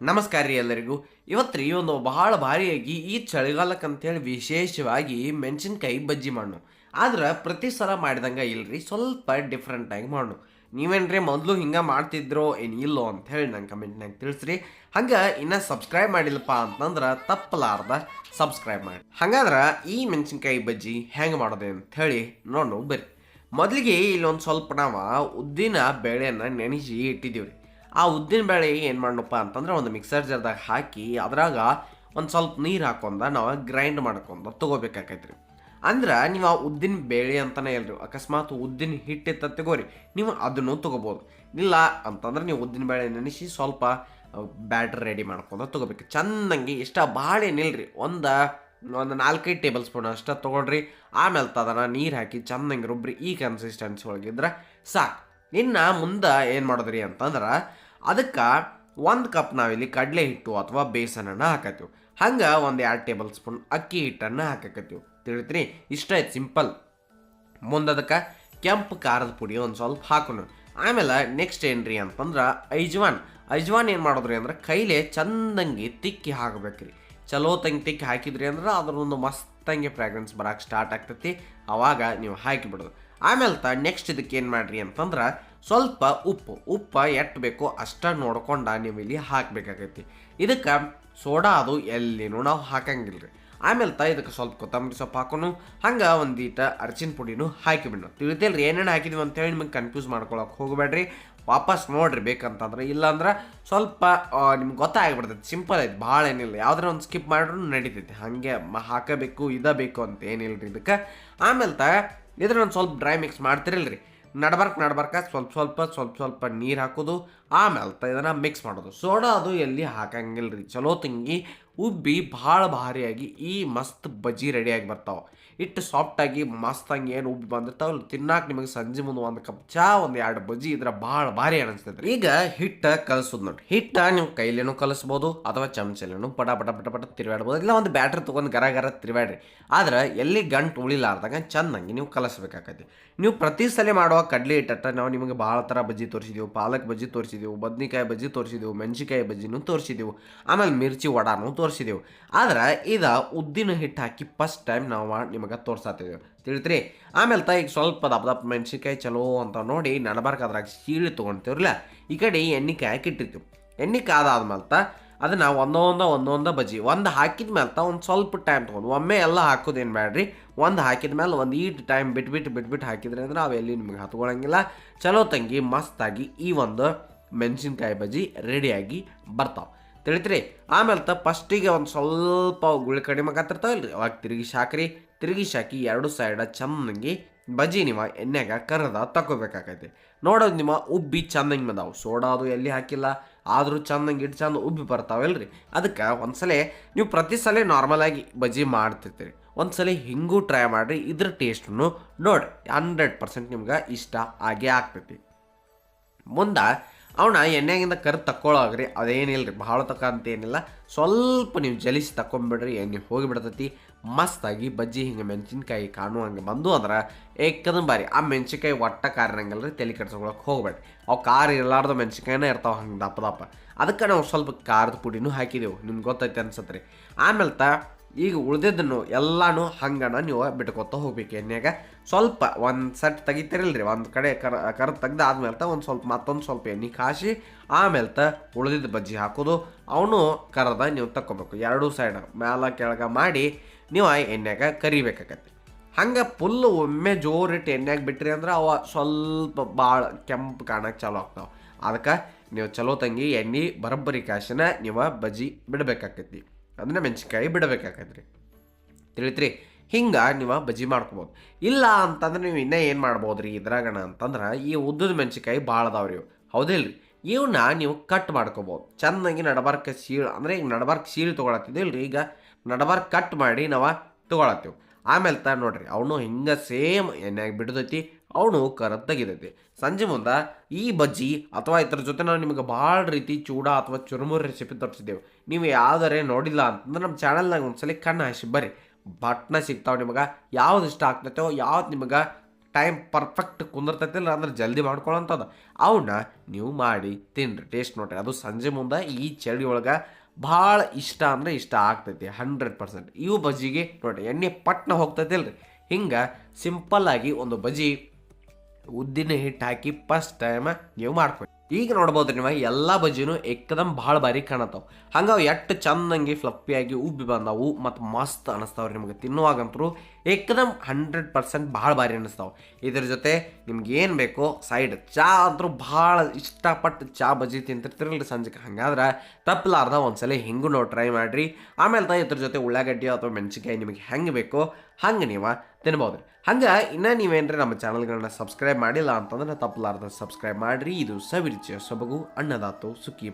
ನಮಸ್ಕಾರ ರೀ ಎಲ್ಲರಿಗೂ. ಇವತ್ತು ರೀ ಒಂದು ಬಹಳ ಭಾರಿಯಾಗಿ ಈ ಚಳಿಗಾಲಕ್ಕೆ ಅಂತೇಳಿ ವಿಶೇಷವಾಗಿ ಮೆಣಸಿನ್ಕಾಯಿ ಬಜ್ಜಿ ಮಾಡು ಆದ್ರೆ ಪ್ರತಿ ಸಲ ಮಾಡಿದಂಗೆ ಇಲ್ರಿ, ಸ್ವಲ್ಪ ಡಿಫ್ರೆಂಟಾಗಿ ಮಾಡು ನೀವೇನ್ರಿ ಮೊದಲು ಹಿಂಗೆ ಮಾಡ್ತಿದ್ರೋ ಏನು ಇಲ್ಲೋ ಅಂತ ಹೇಳಿ ನಂಗೆ ಕಮೆಂಟ್ನಾಗ ತಿಳಿಸ್ರಿ. ಹಂಗೆ ಇನ್ನೂ ಸಬ್ಸ್ಕ್ರೈಬ್ ಮಾಡಿಲ್ಲಪ್ಪ ಅಂತಂದ್ರೆ ತಪ್ಪಲಾರ್ದ ಸಬ್ಸ್ಕ್ರೈಬ್ ಮಾಡಿ. ಹಂಗಾದ್ರೆ ಈ ಮೆಣಸಿನ್ಕಾಯಿ ಬಜ್ಜಿ ಹೆಂಗೆ ಮಾಡೋದು ಹೇಳಿ ನೋಡು ಬರ್ರಿ. ಮೊದಲಿಗೆ ಇಲ್ಲೊಂದು ಸ್ವಲ್ಪ ನಾವು ಉದ್ದಿನ ಬೇಳೆಯನ್ನು ನೆನೆಸಿ ಇಟ್ಟಿದ್ದೀವಿ ರೀ ಆ ಉದ್ದಿನ ಬೇಳೆ ಏನು ಮಾಡಣಪ್ಪ ಅಂತಂದ್ರೆ ಒಂದು ಮಿಕ್ಸರ್ ಜಾರ್ದಾಗ ಹಾಕಿ ಅದ್ರಾಗ ಒಂದು ಸ್ವಲ್ಪ ನೀರು ಹಾಕೊಂಡ ನಾವು ಗ್ರೈಂಡ್ ಮಾಡ್ಕೊಂಡು ತೊಗೋಬೇಕಾಕೈತ್ರಿ. ಅಂದ್ರೆ ನೀವು ಆ ಉದ್ದಿನ ಬೇಳೆ ಅಂತಾನೆ ಇಲ್ರಿ ಅಕಸ್ಮಾತ್ ಉದ್ದಿನ ಹಿಟ್ಟಿತ್ತ ತಗೋರಿ, ನೀವು ಅದನ್ನು ತೊಗೋಬೋದು. ಇಲ್ಲ ಅಂತಂದ್ರೆ ನೀವು ಉದ್ದಿನ ಬೇಳೆ ನೆನೆಸಿ ಸ್ವಲ್ಪ ಬ್ಯಾಟ್ರ್ ರೆಡಿ ಮಾಡ್ಕೊಂಡು ತೊಗೋಬೇಕು. ಚೆನ್ನಾಗಿ ಇಷ್ಟ ಭಾಳ ಏನಿಲ್ರಿ, ಒಂದು ಒಂದು ನಾಲ್ಕೈದು ಟೇಬಲ್ ಸ್ಪೂನ್ ಅಷ್ಟ ತೊಗೊಳ್ರಿ, ಆಮೇಲೆ ತದನ ನೀರು ಹಾಕಿ ಚೆನ್ನಾಗಿ ರುಬ್ರಿ, ಈ ಕನ್ಸಿಸ್ಟೆನ್ಸಿ ಒಳಗಿದ್ರೆ ಸಾಕು. ಇನ್ನು ಮುಂದೆ ಏನು ಮಾಡಿದ್ರಿ ಅಂತಂದ್ರೆ ಅದಕ್ಕೆ ಒಂದು ಕಪ್ ನಾವಿಲ್ಲಿ ಕಡಲೆ ಹಿಟ್ಟು ಅಥವಾ ಬೇಸನನ್ನು ಹಾಕತ್ತೀವಿ. ಹಂಗೆ ಒಂದು ಎರಡು ಟೇಬಲ್ ಸ್ಪೂನ್ ಅಕ್ಕಿ ಹಿಟ್ಟನ್ನು ಹಾಕಕತ್ತೀವಿ. ತಿಳಿತ್ರಿ? ಇಷ್ಟ ಐತೆ ಸಿಂಪಲ್ ಮುಂದೆ ಅದಕ್ಕೆ ಕೆಂಪು ಖಾರದ ಪುಡಿ ಒಂದು ಸ್ವಲ್ಪ ಹಾಕೋಣ. ಆಮೇಲೆ ನೆಕ್ಸ್ಟ್ ಏನ್ರಿ ಅಂತಂದ್ರೆ ಐಜ್ವಾನ್. ಐಜ್ವಾನ್ ಏನು ಮಾಡೋದ್ರಿ ಅಂದ್ರೆ ಕೈಲೇ ಚಂದಂಗಿ ತಿಕ್ಕಿ ಹಾಕಬೇಕ್ರಿ. ಚಲೋ ತಂಗಿ ತಿಕ್ಕಿ ಹಾಕಿದ್ರಿ ಅಂದ್ರೆ ಅದರೊಂದು ಮಸ್ತಂಗೆ ಫ್ರಾಗ್ರೆನ್ಸ್ ಬರಕ್ಕೆ ಸ್ಟಾರ್ಟ್ ಆಗ್ತೈತಿ. ಆವಾಗ ನೀವು ಹಾಕಿಬಿಡೋದು ಆಮೇಲೆ ತ ನೆಕ್ಸ್ಟ್ ಇದಕ್ಕೆ ಏನು ಮಾಡಿರಿ ಅಂತಂದ್ರೆ ಸ್ವಲ್ಪ ಉಪ್ಪು ಉಪ್ಪು ಎಷ್ಟು ಬೇಕೋ ಅಷ್ಟು ನೋಡ್ಕೊಂಡು ನೀವು ಇಲ್ಲಿ ಹಾಕಬೇಕಾಗೈತಿ. ಇದಕ್ಕೆ ಸೋಡಾ ಅದು ಎಲ್ಲಿನೂ ನಾವು ಹಾಕಂಗಿಲ್ಲ ರೀ ಆಮೇಲೆ ತ ಇದಕ್ಕೆ ಸ್ವಲ್ಪ ಕೊತ್ತಂಬರಿ ಸೊಪ್ಪು ಹಾಕೋನು, ಹಂಗೆ ಒಂದೀಟ ಅರ್ಚಿನ ಪುಡಿನೂ ಹಾಕಿಬಿಡೋಣ ರೀ ಏನೇನು ಹಾಕಿದ್ವಿ ಅಂತೇಳಿ ನಿಮಗೆ ಕನ್ಫ್ಯೂಸ್ ಮಾಡ್ಕೊಳಕ್ಕೆ ಹೋಗಬೇಡ್ರಿ. ವಾಪಸ್ ನೋಡ್ರಿ ಬೇಕಂತಂದ್ರೆ, ಇಲ್ಲಾಂದ್ರೆ ಸ್ವಲ್ಪ ನಿಮ್ಗೆ ಗೊತ್ತಾಗ್ಬಿಡ್ತೈತಿ. ಸಿಂಪಲ್ ಐತೆ, ಭಾಳ ಏನಿಲ್ಲ. ಯಾವ್ದಾರ ಒಂದು ಸ್ಕಿಪ್ ಮಾಡ್ರೂ ನಡೀತೈತಿ. ಹಾಗೆ ಹಾಕಬೇಕು, ಇದ ಬೇಕು ಅಂತ ಏನಿಲ್ಲ ರೀ ಇದಕ್ಕೆ. ಆಮೇಲೆ ತ ಇದ್ರ ಒಂದು ಸ್ವಲ್ಪ ಡ್ರೈ ಮಿಕ್ಸ್ ಮಾಡ್ತಿರಲ್ರಿ. ನಡ್ಬರ್ಕ್ ನಡ್ಬರ್ಕ ಸ್ವಲ್ಪ ಸ್ವಲ್ಪ ಸ್ವಲ್ಪ ಸ್ವಲ್ಪ ನೀರು ಹಾಕೋದು ಆಮೇಲೆ ಇದನ್ನು ಮಿಕ್ಸ್ ಮಾಡೋದು. ಸೋಡಾ ಅದು ಎಲ್ಲಿ ಹಾಕಂಗಿಲ್ಲ ರೀ ಚಲೋ ತಂಗಿ ಉಬ್ಬಿ ಭಾಳ ಭಾರಿಯಾಗಿ ಈ ಮಸ್ತ್ ಬಜ್ಜಿ ರೆಡಿಯಾಗಿ ಬರ್ತಾವೆ. ಇಟ್ಟು ಸಾಫ್ಟಾಗಿ ಮಸ್ತಾಗಿ ಏನು ಉಬ್ಬಿ ಬಂದಿರ್ತಾವಲ್ಲ ತಿನ್ನಾಕ ನಿಮಗೆ ಸಂಜೆ ಮುಂದೆ ಒಂದು ಕಪ್ ಚಾ, ಒಂದು ಎರಡು ಬಜ್ಜಿ ಇದ್ರೆ ಭಾಳ ಭಾರಿ ಅನಿಸ್ತೈತೆ ಈಗ ಹಿಟ್ಟು ಕಲಸೋದು ನೋಡಿ ಹಿಟ್ಟು ನೀವು ಕೈಲೇನು ಕಲಿಸ್ಬೋದು, ಅಥವಾ ಚಮಚಲೇನು ಪಟ ಪಟ ಪಟ ಪಟ ತಿರುಗಾಡ್ಬೋದು ಇಲ್ಲ ಒಂದು ಬ್ಯಾಟ್ರಿ ತೊಗೊಂಡು ಗರ ಗರ ತಿರುಗಾಡ್ರಿ ಆದ್ರೆ ಎಲ್ಲಿ ಗಂಟು ಉಳಿಲಾರ್ದಾಗ ಚೆನ್ನಾಗಿ ನೀವು ಕಲಿಸ್ಬೇಕಾಗತ್ತೆ ನೀವು ಪ್ರತಿ ಸಲ ಮಾಡುವ ಕಡಲೆ ಹಿಟ್ಟಟ್ಟ ನಾವು ನಿಮಗೆ ಭಾಳ ಥರ ಬಜ್ಜಿ ತೋರಿಸಿದ್ದೀವಿ ಪಾಲಕ್ ಬಜ್ಜಿ ತೋರಿಸಿದೆವು, ಬದ್ನಿಕಾಯಿ ಬಜ್ಜಿ ತೋರಿಸಿದೆವು, ಮೆಣಸಿಕಾಯಿ ಬಜ್ಜಿನೂ ತೋರಿಸಿದೆವು, ಆಮೇಲೆ ಮಿರ್ಚಿ ವಡಾನು ತೋರಿಸಿದೆವು. ಆದ್ರೆ ಇದು ಉದ್ದಿನ ಹಿಟ್ಟು ಹಾಕಿ ಫಸ್ಟ್ ಟೈಮ್ ನಾವು ನಿಮಗೆ ತೋರ್ಸಾತಿದ್ದೇವೆ ತಿಳಿತ್ರಿ? ಆಮೇಲೆ ತ ಈಗ ಸ್ವಲ್ಪ ದಪ್ಪ ದಪ್ಪ ಮೆಣಸಿಕಾಯಿ ಚಲೋ ಅಂತ ನೋಡಿ ನಡಬಾರ್ಕ ಅದ್ರಾಗ ಸೀಳಿ ತೊಗೊಂತೀವ್ರಲ್ಲ, ಈ ಕಡೆ ಎಣ್ಣೆ ಕಾಯಕ್ಕೆ ಇಟ್ಟಿರ್ತೀವಿ ಎಣ್ಣೆ ಕಾದಾದ್ಮೇಲೆ ತ ಅದನ್ನ ಒಂದೊಂದ ಒಂದೊಂದ ಬಜ್ಜಿ, ಒಂದು ಹಾಕಿದ ಮೇಲೆ ತ ಒಂದು ಸ್ವಲ್ಪ ಟೈಮ್ ತೊಗೊಂಡು, ಒಮ್ಮೆ ಎಲ್ಲ ಹಾಕೋದೇನು ಬೇಡ್ರಿ ಒಂದು ಹಾಕಿದ ಮೇಲೆ ಒಂದು ಈಟ್ ಟೈಮ್ ಬಿಟ್ಬಿಟ್ಟು ಬಿಟ್ಬಿಟ್ಟು ಹಾಕಿದ್ರೆ ಅಂದ್ರೆ ಅವೆಲ್ಲಿ ನಿಮಗೆ ಹತ್ಕೊಳ್ಳೋಂಗಿಲ್ಲ ಚಲೋ ತಂಗಿ, ಮಸ್ತಾಗಿ ಈ ಒಂದು ಮೆಣಸಿನ್ಕಾಯಿ ಬಜ್ಜಿ ರೆಡಿಯಾಗಿ ಬರ್ತಾವೆ. ತಿಳಿತ್ರಿ, ಆಮೇಲೆ ತ ಫಸ್ಟಿಗೆ ಒಂದು ಸ್ವಲ್ಪ ಗುಳಿ ಕಡಿಮೆ ಆಗತ್ತಿರ್ತಾವಲ್ರಿ ಅವಾಗ ತಿರುಗಿ ಶಾಕ್ರಿ ತಿರುಗಿ ಶಾಕಿ ಎರಡು ಸೈಡ ಚೆನ್ನಾಗಿ ಬಜ್ಜಿ ನೀವು ಎಣ್ಣೆಗ ಕರದ ತಗೋಬೇಕಾಗೈತಿ ನೋಡೋದು ನಿಮ್ಮ ಉಬ್ಬಿ ಚಂದಂಗೆ ಬಂದಾವು. ಸೋಡಾ ಅದು ಎಲ್ಲಿ ಹಾಕಿಲ್ಲ, ಆದರೂ ಚಂದಂಗೆ ಇಟ್ಟು ಚಂದ ಉಬ್ಬಿ ಬರ್ತಾವಲ್ರಿ ಅದಕ್ಕೆ ಒಂದ್ಸಲ ನೀವು ಪ್ರತಿ ಸಲ ನಾರ್ಮಲಾಗಿ ಬಜ್ಜಿ ಮಾಡ್ತಿರ್ತೀರಿ. ಒಂದ್ಸಲ ಹಿಂಗೂ ಟ್ರೈ ಮಾಡಿರಿ, ಇದ್ರ ಟೇಸ್ಟನ್ನು ನೋಡಿ ಹಂಡ್ರೆಡ್ ಪರ್ಸೆಂಟ್ ನಿಮ್ಗೆ ಇಷ್ಟ ಆಗೇ ಆಗ್ತೈತಿ. ಮುಂದೆ ಅವನ ಎಣ್ಣೆಗಿಂದ ಕರ್ ತಕ್ಕೊಳ್ಳೋಗ್ರಿ ಅದೇನಿಲ್ಲ ರೀ ಭಾಳ ತಕ್ಕ ಅಂತ ಏನಿಲ್ಲ. ಸ್ವಲ್ಪ ನೀವು ಜಲಿಸಿ ತಕೊಂಬಿಡ್ರಿ ಎಣ್ಣೆ ಹೋಗಿಬಿಡ್ತೈತಿ. ಮಸ್ತಾಗಿ ಬಜ್ಜಿ ಹಿಂಗೆ ಮೆಣಸಿನ್ಕಾಯಿ ಕಾಣುವಂಗೆ ಬಂದು ಅಂದ್ರೆ ಏಕದಂ ಬಾರಿ. ಆ ಮೆಣಸಿನ್ಕಾಯಿ ಒಟ್ಟ ಕಾರಣಂಗಲ್ಲ ರೀ ತಲೆ ಕೆಡ್ಸ್ಕೊಳಕ್ಕೆ ಹೋಗ್ಬೇಡ್ರಿ. ಅವು ಖಾರ ಇರಲಾರ್ದು ಮೆಣಸಿನ್ಕಾಯಿನೇ ಇರ್ತಾವೆ ಹಂಗೆ ದಪ್ಪ ದಪ್ಪ. ಅದಕ್ಕೆ ನಾವು ಸ್ವಲ್ಪ ಖಾರದ ಪುಡಿನೂ ಹಾಕಿದೆವು, ನಿಮ್ಗೆ ಗೊತ್ತೈತೆ ಅನ್ಸತ್ತೆ ರೀ ಆಮೇಲೆ ತ ಈಗ ಉಳ್ದಿದ್ದನ್ನು ಎಲ್ಲಾನು ಹಂಗನ ನೀವು ಬಿಟ್ಕೊತ ಹೋಗ್ಬೇಕು ಎಣ್ಣೆಗೆ ಸ್ವಲ್ಪ ಒಂದು ಸೆಟ್ ತೆಗಿತಿರಲ್ರಿ, ಒಂದು ಕಡೆ ಕರ ಕರ ತೆಗ್ದು ಆದ್ಮೇಲೆ ಒಂದು ಸ್ವಲ್ಪ ಮತ್ತೊಂದು ಸ್ವಲ್ಪ ಎಣ್ಣೆ ಕಾಸಿ ಆಮೇಲೆ ತ ಉಳ್ದಿದ್ದ ಬಜ್ಜಿ ಹಾಕೋದು. ಅವನು ಕರದ ನೀವು ತಕ್ಕೊಬೇಕು. ಎರಡೂ ಸೈಡ್ ಮ್ಯಾಲ ಕೆಳಗೆ ಮಾಡಿ ನೀವು ಆ ಎಣ್ಣೆಗೆ ಕರಿಬೇಕಾಗತ್ತೆ. ಹಂಗೆ ಫುಲ್ ಒಮ್ಮೆ ಜೋರಿಟ್ಟು ಎಣ್ಣೆಗೆ ಬಿಟ್ರಿ ಅಂದ್ರೆ ಅವ ಸ್ವಲ್ಪ ಭಾಳ ಕೆಂಪು ಕಾಣಕ್ಕೆ ಚಾಲು ಆಗ್ತಾವೆ. ಅದಕ್ಕೆ ನೀವು ಚಲೋ ತಂಗಿ ಎಣ್ಣೆ, ಬರೋಬ್ಬರಿ ಕಾಶಿನ ನೀವು ಬಜ್ಜಿ ಬಿಡಬೇಕಾಕೈತಿ ಅದನ್ನ ಮೆಣಸಿನ್ಕಾಯಿ ಬಿಡಬೇಕಾಕೈತ್ರಿ ತಿಳಿತ್ರಿ, ಹಿಂಗೆ ನೀವು ಬಜ್ಜಿ ಮಾಡ್ಕೊಬೋದು. ಇಲ್ಲ ಅಂತಂದ್ರೆ ನೀವು ಇನ್ನೂ ಏನು ಮಾಡ್ಬೋದು ರೀ ಇದ್ರಾಗಣ ಅಂತಂದ್ರೆ ಈ ಉದ್ದದ ಮೆಣಸಿನ್ಕಾಯಿ ಭಾಳ ಅದಾವೆ ರೀ ಹೌದಿಲ್ಲ ರೀ ಇವನ್ನ ನೀವು ಕಟ್ ಮಾಡ್ಕೊಬೋದು. ಚೆನ್ನಾಗಿ ನಡಬಾರ್ಕ ಸೀಳು ಅಂದರೆ ಈಗ ನಡಬಾರ್ಕ ಸೀಳು ತೊಗೊಳತ್ತಿದ್ದಿಲ್ರಿ, ಈಗ ನಡಬಾರ್ಕ ಕಟ್ ಮಾಡಿ ನಾವು ತೊಗೊಳತ್ತೀವಿ. ಆಮೇಲೆ ತ ನೋಡ್ರಿ, ಅವನು ಹಿಂಗೆ ಸೇಮ್ ಎಣ್ಣೆಗೆ ಬಿಡ್ತೈತಿ ಅವನು ಕರ ಸಂಜೆ ಮುಂದೆ ಈ ಬಜ್ಜಿ ಅಥವಾ ಇದ್ರ ಜೊತೆ ನಾವು ನಿಮಗೆ ಭಾಳ ರೀತಿ ಚೂಡ ಅಥವಾ ಚುರುಮುರಿ ರೆಸಿಪಿ ತೋರಿಸಿದ್ದೇವೆ. ನೀವು ಯಾವ್ದಾರೆ ನೋಡಿಲ್ಲ ಅಂತಂದ್ರೆ ನಮ್ಮ ಚಾನಲ್ನಾಗ ಒಂದ್ಸಲಿ ಕಣ್ಣು ಹಾಸಿ ಬರ್ರಿ. ಬಟ್ನ ಸಿಗ್ತಾವೆ ನಿಮಗೆ, ಯಾವ್ದು ಇಷ್ಟ ಆಗ್ತೈತೋ, ಯಾವ್ದು ನಿಮಗೆ ಟೈಮ್ ಪರ್ಫೆಕ್ಟ್ ಕುಂದಿರ್ತೈತಿಲ್ಲ ಅಂದ್ರೆ ಜಲ್ದಿ ಮಾಡ್ಕೊಳ್ಳೋಂಥದ್ದು ಅವನ್ನ ನೀವು ಮಾಡಿ ತಿನ್ನಿರಿ ಟೇಸ್ಟ್ ನೋಡ್ರಿ. ಅದು ಸಂಜೆ ಮುಂದೆ ಈ ಚಳಿ ಒಳಗೆ ಭಾಳ ಇಷ್ಟ ಅಂದರೆ ಇಷ್ಟ ಆಗ್ತೈತಿ ಹಂಡ್ರೆಡ್ ಪರ್ಸೆಂಟ್ ಇವು ಬಜ್ಜಿಗೆ ನೋಡಿರಿ, ಎಣ್ಣೆ ಪಟ್ನ ಹೋಗ್ತೈತಿಲ್ರಿ ಹಿಂಗೆ ಸಿಂಪಲ್ಲಾಗಿ ಒಂದು ಬಜ್ಜಿ ಉದ್ದಿನ ಹಿಟ್ಟು ಹಾಕಿ ಫಸ್ಟ್ ಟೈಮ್ ನೀವು ಮಾಡ್ಕೊಳ್ಳಿ. ಈಗ ನೋಡ್ಬೋದು ನೀವು ಎಲ್ಲ ಬಜ್ಜಿನೂ ಏಕದಮ್ ಭಾಳ ಬಾರಿ ಕಾಣತಾವ ಹಂಗೆ ಎಷ್ಟು ಚಂದಂಗಿ ಫ್ಲಪ್ಪಿಯಾಗಿ ಉಬ್ಬಿ ಬಂದವು ಮತ್ತು ಮಸ್ತ್ ಅನಿಸ್ತಾವ್ರಿ ನಿಮಗೆ. ತಿನ್ನುವಾಗಂತರೂ ಏಕದಮ್ ಹಂಡ್ರೆಡ್ ಪರ್ಸೆಂಟ್ ಭಾಳ ಭಾರಿ ಅನ್ನಿಸ್ತಾವೆ. ಇದ್ರ ಜೊತೆ ನಿಮ್ಗೆ ಏನು ಬೇಕೋ ಸೈಡ್ ಚಾ ಅಂತೂ ಭಾಳ ಇಷ್ಟಪಟ್ಟು ಚಾ ಬಜ್ಜಿ ತಿಂತಿರ್ತಿರಲ್ರಿ ಸಂಜೆಗೆ ಹಂಗಾದ್ರೆ ತಪ್ಪಲಾರ್ದ ಒಂದ್ಸಲ ಹಿಂಗೂ ನಾವು ಟ್ರೈ ಮಾಡಿರಿ. ಆಮೇಲೆ ತಾ ಇದ್ರ ಜೊತೆ ಉಳ್ಳಾಗಡ್ಡಿ ಅಥವಾ ಮೆಣಸಿನ್ಕಾಯಿ ನಿಮಗೆ ಹೆಂಗೆ ಬೇಕೋ ಹಂಗೆ ನೀವು ತಿನ್ಬೋದು ಹಂಗೆ ಇನ್ನೂ ನೀವೇನ್ರಿ ನಮ್ಮ ಚಾನಲ್ಗಳನ್ನ ಸಬ್ಸ್ಕ್ರೈಬ್ ಮಾಡಿಲ್ಲ ಅಂತಂದ್ರೆ ತಪ್ಪಲಾರ್ದ ಸಬ್ಸ್ಕ್ರೈಬ್ ಮಾಡಿರಿ. ಇದು ಸವಿರುಚಿಯ ಸೊಬಗು ಅಣ್ಣದಾತು ಸುಖಿ